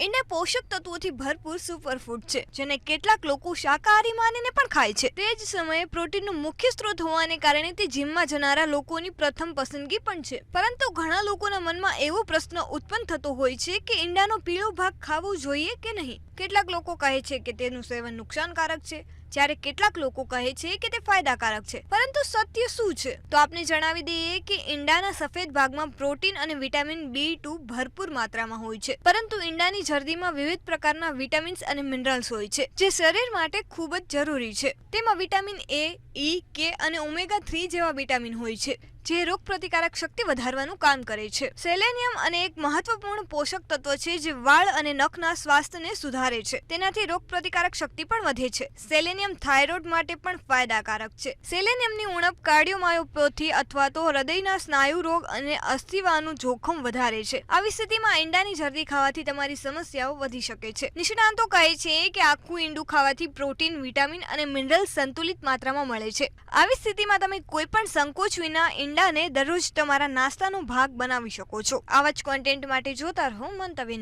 ઈંડા પોષક તત્વોથી ભરપૂર સુપરફૂડ છે, જેને કેટલાક લોકો શાકાહારી માનીને પણ ખાય છે. તે જ સમયે પ્રોટીનનો મુખ્ય સ્ત્રોત હોવાને કારણે તે જીમમાં જનારા લોકોની પ્રથમ પસંદગી પણ છે. પરંતુ ઘણા લોકોના મનમાં એવો પ્રશ્ન ઉત્પન્ન થતો હોય છે કે ઈંડાનો પીળો ભાગ ખાવો જોઈએ કે નહીં? કેટલાક લોકો કહે છે કે તેનું સેવન નુકસાનકારક છે, જ્યારે કેટલાક લોકો કહે છે કે તે ફાયદાકારક છે. પરંતુ સત્ય શું છે? તો આપને જણાવી દઈએ કે ઈંડાના સફેદ ભાગમાં પ્રોટીન અને વિટામિન બી ટુ ભરપૂર માત્રામાં હોય છે. પરંતુ ઈંડાની જરદીમાં વિવિધ પ્રકારના વિટામિન્સ અને મિનરલ્સ હોય છે, જે શરીર માટે ખૂબ જ જરૂરી છે. તેમાં વિટામિન એ ઈ કે અને ઓમેગા થ્રી જેવા વિટામિન હોય છે. જે રોગ પ્રતિકારક શક્તિ વધારવાનું કામ કરે છે. સેલેનિયમ અને એક મહત્વપૂર્ણ પોષક તત્વ છે જે વાળ અને નખના સ્વાસ્થ્યને સુધારે છે. તેનાથી રોગ પ્રતિકારક શક્તિ પણ વધે છે. સેલેનિયમ થાઇરોઇડ માટે પણ ફાયદાકારક છે. સેલેનિયમની ઉણપ કાર્ડિયોમાયોપેથી અથવા તો હૃદયના સ્નાયુ રોગ અને અસ્થિવાનું જોખમ વધારે છે. આવી સ્થિતિમાં ઈંડાની જરદી ખાવાથી તમારી સમસ્યાઓ વધી શકે છે. નિષ્ણાંતો કહે છે કે આખું ઈંડું ખાવાથી પ્રોટીન, વિટામિન અને મિનરલ સંતુલિત માત્રામાં મળે છે. આવી સ્થિતિમાં તમે કોઈ પણ સંકોચ વિના ઈંડાને દરરોજ તમારા નાસ્તાનો ભાગ બનાવી શકો છો આવા જ કોન્ટેન્ટ માટે જોતા રહો મંતવ્ય.